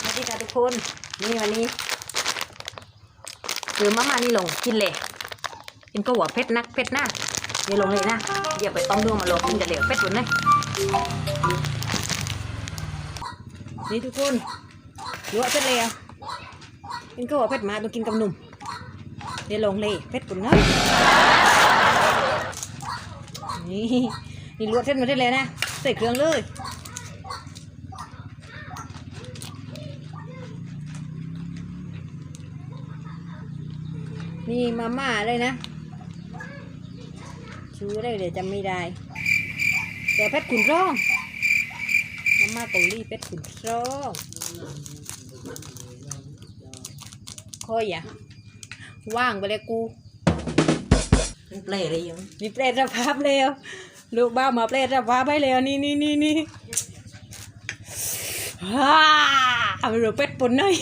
สวัสดีค่ะทุกคน นี่วันนี้คือมาม่านี่ลงกินเลยกินก็หัวเผ็ดนักเผ็ดหน้านี่ลงเลยนะเดี๋ยวไปต้มดูมาลงกินจะเหลวเผ็ดหมดเลยนี่ทุกคนหัวเผ็ดเลยกินก็หัวเผ็ดมาต้องกินกับหนุ่มเดี๋ยวลงเลยเผ็ดปุ่นนะ นี่นี่ลวกเส้นมาได้เลยนะใส่เครื่องเลยนี่มาม่าเลยนะชื่ออะไรเดี๋ยวจำไม่ได้ แต่เพชรขุนร่องมาม่าเกาหลีเพชรขุนร่องคอยอะว่างไปเลยกู มันเปลอะไรยังมีเปรตสภาพแล้วลูกบ้ามาเปรตสภาพให้แล้วนี่นี่นี่นี่ฮ่าเอาไปดูเป็ดปนหน่อย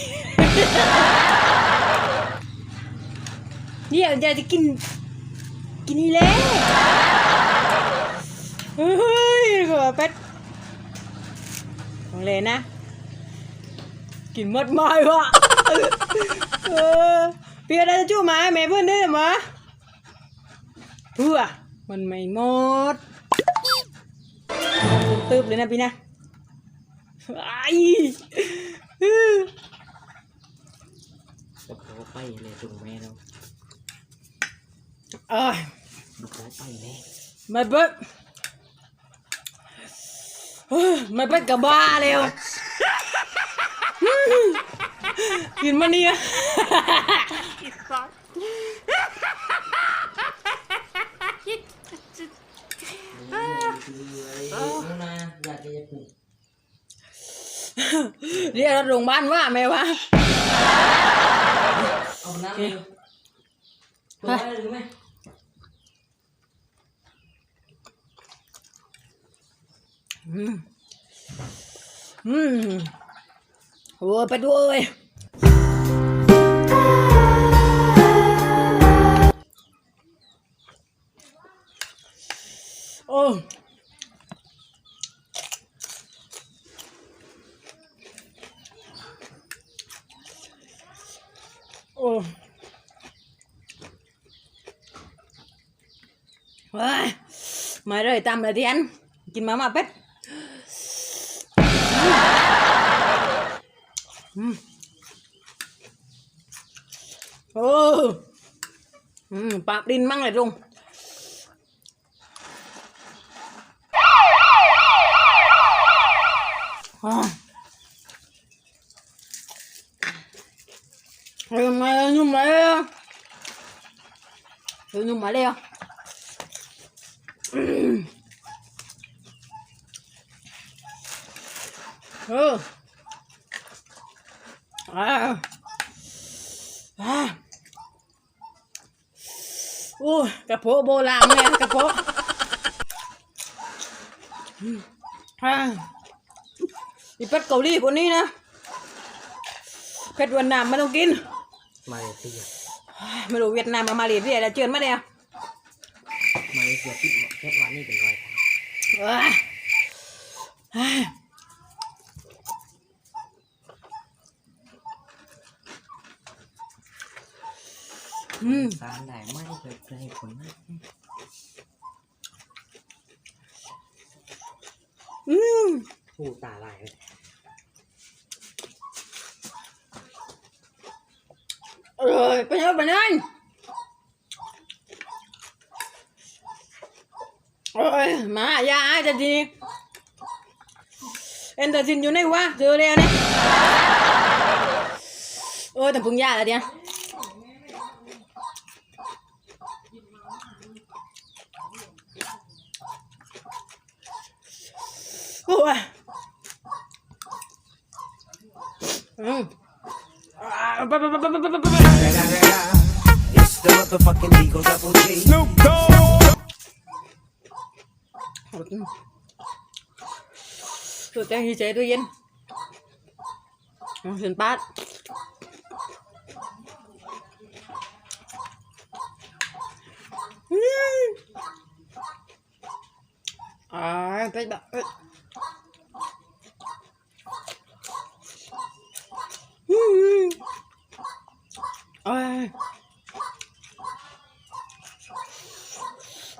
เดี๋ยวจะจะกิน กินนี่เลยเฮ้ยหัวเป็ดของเลยนะ กินหมดไม้วะเออเพียอะไรจะจู้หมาให้แม่เพื่อนได้ไหม เพื่อมันไม่หมดตึบเลยนะพี่นะไอ้บอกเขาไปเลยตรงแม่เราเอ้ยบอกเขาไปเลยไม่เบิดเฮ้ยไม่เบิดกับบ้าแล้วกินมาเนี่ย นู่นนะอยากจะปลูก เรียกรถ โรงพยาบาลว่าไหมวะเอาน้ำเลยตัวอะไรรู้ไหมอืมอืมโอ้ยไปด้วย มาเลยตามเลยทียนกินมามาเป็ดโอ้ปากดินมั่งเลยลุงอ๋อ Rồi mà nhưng mà Rồi nhưng mà leo Ừ À À Ui, cà phố bô làm nè, cà phố À นี่เป็ดเกาหลีพวกนี้นะ เป็ดวันน้ำไม่ต้องกิน มาเลเซียไม่รู้เวียดนามมามาเลเซียแล้วเจิญมาเนี่ยมาเลเซียปิดแค่วันนี้เป็นรอยอ่าอ่าอืมสารได้ไม่เคยใจคนนะอืมผู้ตาลาย เออไปเถอะไปนั่นเออมายาจะดีเอ็นเตอร์จินอยู่ไหนวะเจอเลยนี่เออแต่พึ่งยาแล้วเนี่ยโอ้ยอืม It's the motherfucking Eagle Double Tụi tao hi chế tôi yên. Nó xin bát. À, tách bạc.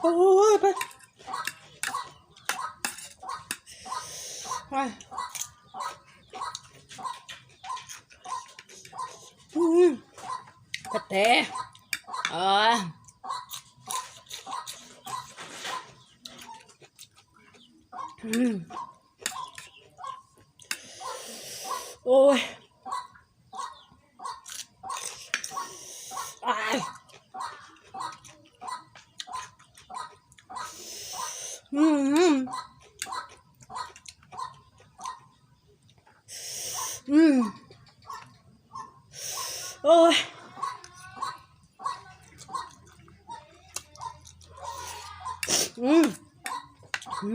โอ้ยไปไปอืมกระเตะเอออืมโอ้ยอายอืม อืมโอ้ยอืมอื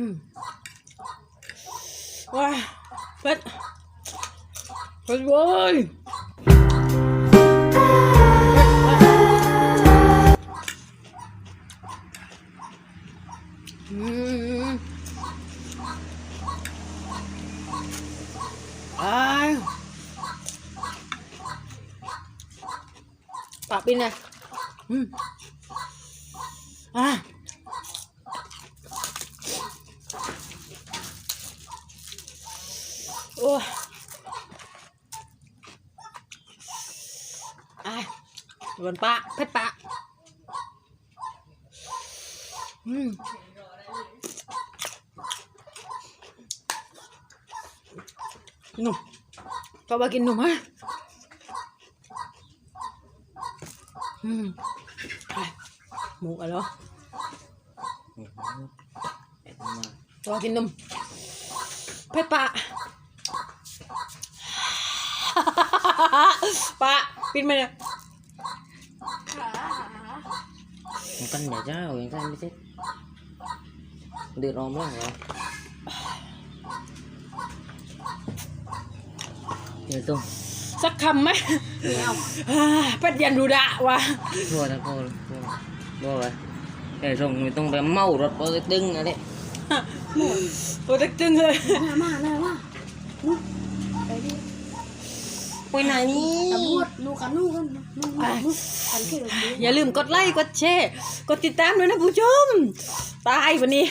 ากบินนะอืมอะโอ้ยไอ้โดนปะเพชรปะอืมหนุ่มก็มากินหนุ่มฮะ อืมไปหมูกันเหรอนี่เอ็ดมาก็มากินหนุ่มเพชรปะปะปิดมาเนี่ยมันกันอย่าเจ้าอย่าง นั้นไม่ใช่เดือดร้อนแล้วเหรอเดี๋ยวต้องสักคำไหมอ่าเป็ดยันดูดะวะ ทั่วทั้งโคตรทั่วทั่วไปแต่ส่งไม่ต้องไปเมารถไปดึงอะไรโอ้ตึกตึงเลย มามามามาไปดิไปไหนนี่ตำรวจดูกันนู่นกันนู่นนู่นกันเกี่ยวกับอย่าลืมกดไลค์กดแชร์กดติดตามด้วยนะผู้ชม ตายวันนี้